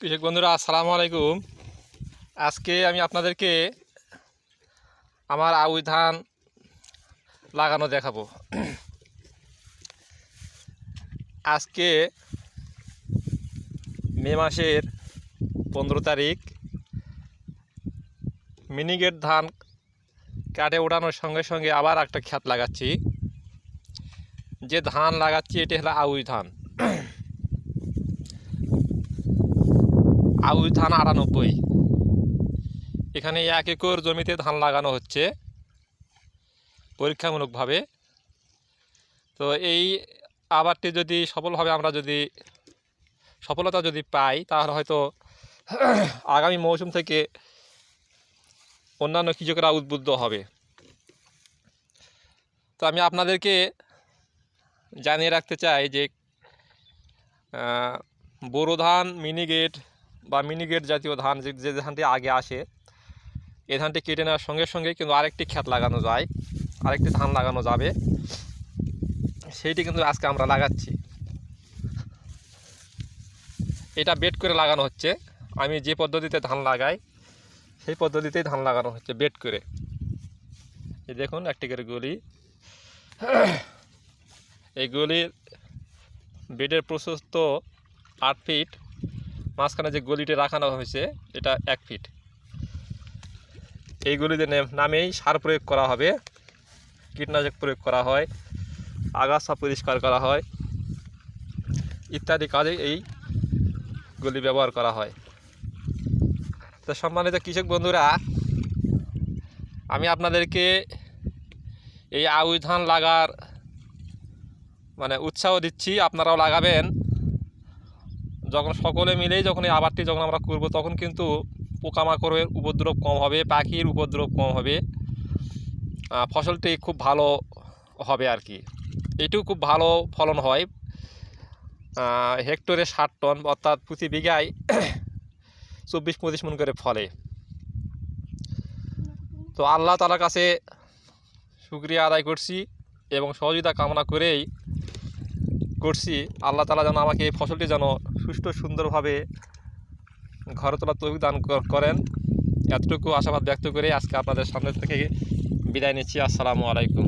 কৃষক বন্ধুরা, আসসালামু আলাইকুম। আজকে আমি আপনাদেরকে আমার আউই ধান লাগানো দেখাবো। আজকে মে মাসের পনেরো তারিখ, মিনিগেট ধান কাটে ওঠানোর সঙ্গে সঙ্গে আবার একটা খ্যাত লাগাচ্ছি। যে ধান লাগাচ্ছি, এটি হলো আউই ধান। আউশ ধান আটানব্বই। এখানে এক একর জমিতে ধান লাগানো হচ্ছে পরীক্ষামূলকভাবে। তো এই আবারটি যদি সফলভাবে আমরা যদি সফলতা যদি পাই, তাহলে হয়তো আগামী মৌসুম থেকে অন্যান্য কৃষকরা উদ্বুদ্ধ হবে। তো আমি আপনাদেরকে জানিয়ে রাখতে চাই যে বোরো ধান মিনিগেট বা মিনিগেট জাতীয় ধান যে ধানটি আগে আসে এই ধানটি কেটে নেওয়ার সঙ্গে সঙ্গে কিন্তু আরেকটি খ্যাত লাগানো যায়, আরেকটি ধান লাগানো যাবে। সেইটি কিন্তু আজকে আমরা লাগাচ্ছি। এটা বেড করে লাগানো হচ্ছে। আমি যে পদ্ধতিতে ধান লাগাই, সেই পদ্ধতিতেই ধান লাগানো হচ্ছে বেড করে। এই দেখুন, একটি করে গলি। এই গলির বেডের প্রশস্ত আট ফিট মাঝখানে যে গলিটি রাখানো হয়েছে, এটা এক ফিট এই গলিতে নামেই সার প্রয়োগ করা হবে। কীটনাশক প্রয়োগ করা হয়। আগাছা পরিষ্কার করা হয়। ইত্যাদি কাজে এই গলি ব্যবহার করা হয়। তো সম্মানিত কৃষক বন্ধুরা, আমি আপনাদেরকে এই আউশ ধান লাগার মানে উৎসাহ দিচ্ছি, আপনারাও লাগাবেন। যখন সকলে মিলেই যখন এই আবারটি যখন আমরা করব, তখন কিন্তু পোকামাকড়ের উপদ্রব কম হবে, পাখির উপদ্রব কম হবে। ফসলটি খুব ভালো হবে আর কি এটিও খুব ভালো ফলন হয়। হেক্টরে ষাট টন, অর্থাৎ প্রতি বিঘায় চব্বিশ পঁচিশ মন করে ফলে। তো আল্লাহ তালার কাছে শুক্রিয়া আদায় করছি এবং সহযোগিতা কামনা করেই করছি। আল্লাহ তালা যেন আমাকে এই ফসলটি যেন সুষ্ঠু সুন্দরভাবে ঘর তোলা তৈরি দান করেন। এতটুকু আশাবাদ ব্যক্ত করে আজকে আপনাদের সামনে থেকে বিদায় নিচ্ছি। আসসালামু আলাইকুম।